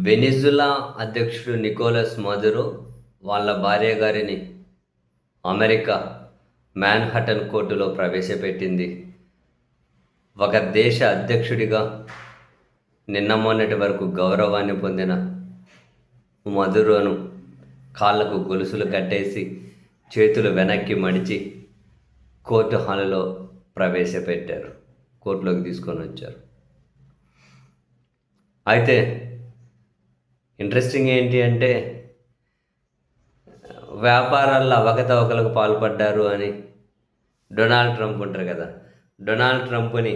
Venezuela అధ్యక్షుడు Nicholas మధురో వాళ్ళ భార్య గారిని అమెరికా మ్యాన్హటన్ కోర్టులో ప్రవేశపెట్టింది. ఒక దేశ అధ్యక్షుడిగా నిన్న మొన్నటి వరకు గౌరవాన్ని పొందిన మధురోను కాళ్ళకు గొలుసులు కట్టేసి చేతులు వెనక్కి మడిచి కోర్టు హాలులో ప్రవేశపెట్టారు. కోర్టులోకి తీసుకొని వచ్చారు. అయితే ఇంట్రెస్టింగ్ ఏంటి అంటే వ్యాపారాల్లో అవకతవకలకు పాల్పడ్డారు అని డొనాల్డ్ ట్రంప్ ఉంటారు కదా. డొనాల్డ్ ట్రంప్ని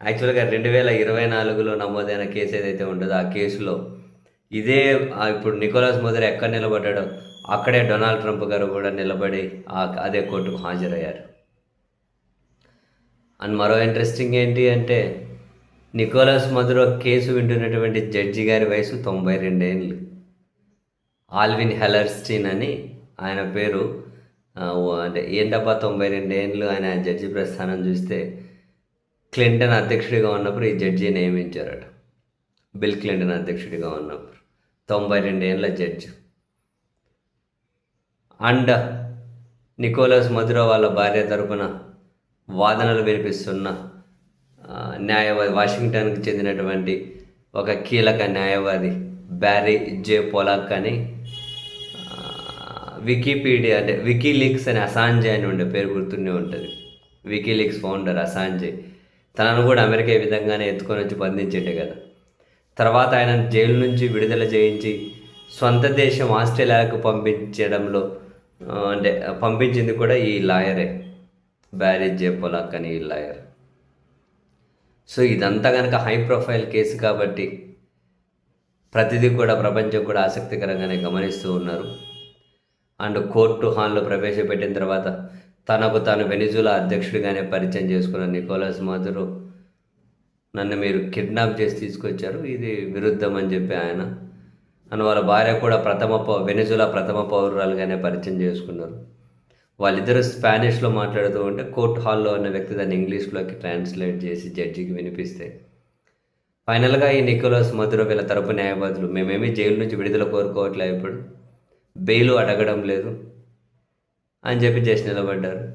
యాక్చువల్గా రెండు వేల ఇరవై నాలుగులో నమోదైన కేసు ఏదైతే ఉంటుందో ఆ కేసులో ఇదే ఇప్పుడు నికోలస్ మొదలు ఎక్కడ నిలబడ్డాడో అక్కడే డొనాల్డ్ ట్రంప్ గారు కూడా నిలబడి ఆ అదే కోర్టుకు హాజరయ్యారు. అండ్ మరో ఇంట్రెస్టింగ్ ఏంటి అంటే నికోలస్ మధురో కేసు వింటున్నటువంటి జడ్జి గారి వయసు తొంభై రెండేళ్ళు. ఆల్విన్ హెలర్స్టీన్ అని ఆయన పేరు. అంటే ఏంటబ్బా తొంభై రెండేళ్ళు ఆయన జడ్జి ప్రస్థానం చూస్తే క్లింటన్ అధ్యక్షుడిగా ఉన్నప్పుడు ఈ జడ్జి నియమించారట. బిల్ క్లింటన్ అధ్యక్షుడిగా ఉన్నప్పుడు. తొంభై రెండేళ్ళ జడ్జి. అండ్ నికోలస్ మధురో వాళ్ళ భార్య తరపున వాదనలు వినిపిస్తున్న న్యాయవాది వాషింగ్టన్కి చెందినటువంటి ఒక కీలక న్యాయవాది బ్యారీ జే పొలాక్ అని వికీపీడియా అంటే వికీలీక్స్ అని అసాంజే అని ఉండే పేరు గుర్తుండే ఉంటుంది. WikiLeaks founder Assange. తనను కూడా అమెరికా ఈ విధంగానే ఎత్తుకొని వచ్చి బంధించేటే కదా. తర్వాత ఆయన జైలు నుంచి విడుదల చేయించి సొంత దేశం ఆస్ట్రేలియాకు పంపించడంలో అంటే పంపించింది కూడా ఈ లాయరే. బ్యారీ జే పొలాక్ అని ఈ లాయర్. సో ఇదంతా కనుక హై ప్రొఫైల్ కేసు కాబట్టి ప్రతిదీ కూడా ప్రపంచం కూడా ఆసక్తికరంగానే గమనిస్తూ ఉన్నారు. అండ్ కోర్టు హాల్లో ప్రవేశపెట్టిన తర్వాత తనకు తాను వెనిజులా అధ్యక్షుడిగానే పరిచయం చేసుకున్న నికోలస్ మాధురు నన్ను మీరు కిడ్నాప్ చేసి తీసుకొచ్చారు. ఇది విరుద్ధం అని చెప్పి ఆయన. అండ్ వాళ్ళ భార్య కూడా ప్రథమ పౌ వెనిజులా ప్రథమ పౌరురాలుగానే పరిచయం చేసుకున్నారు. వాళ్ళిద్దరూ స్పానిష్లో మాట్లాడుతూ ఉంటే కోర్ట్ హాల్లో ఉన్న వ్యక్తి దాన్ని ఇంగ్లీష్లోకి ట్రాన్స్లేట్ చేసి జడ్జికి వినిపిస్తే. ఫైనల్గా ఈ నికోలస్ మధుర వీళ్ళ తరపు న్యాయవాదులు మేమేమీ జైలు నుంచి విడుదల కోరుకోవట్లేదు ఇప్పుడు. బెయిలు అడగడం లేదు అని చెప్పి చేసి నిలబడ్డారు.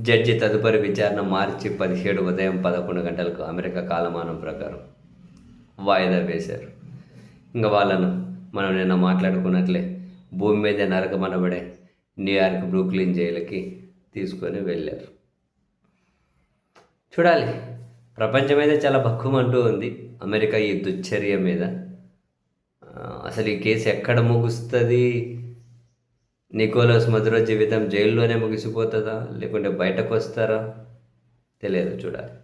జడ్జి తదుపరి విచారణ మార్చి పదిహేడు ఉదయం పదకొండు గంటలకు అమెరికా కాలమానం ప్రకారం వాయిదా వేశారు. ఇంకా వాళ్ళను మనం నిన్న మాట్లాడుకున్నట్లే భూమి మీద నరకమనబడే న్యూయార్క్ బ్రూక్లిన్ జైలుకి తీసుకొని వెళ్ళారు. చూడాలి. ప్రపంచం అయితే చాలా భక్కుమంటూ ఉంది. అమెరికా ఈ దుశ్చర్య మీద. అసలు ఈ కేసు ఎక్కడ ముగుస్తుంది? నికోలస్ మధుర జీవితం జైల్లోనే ముగిసిపోతుందా? లేకుంటే బయటకు వస్తారా తెలియదు. చూడాలి.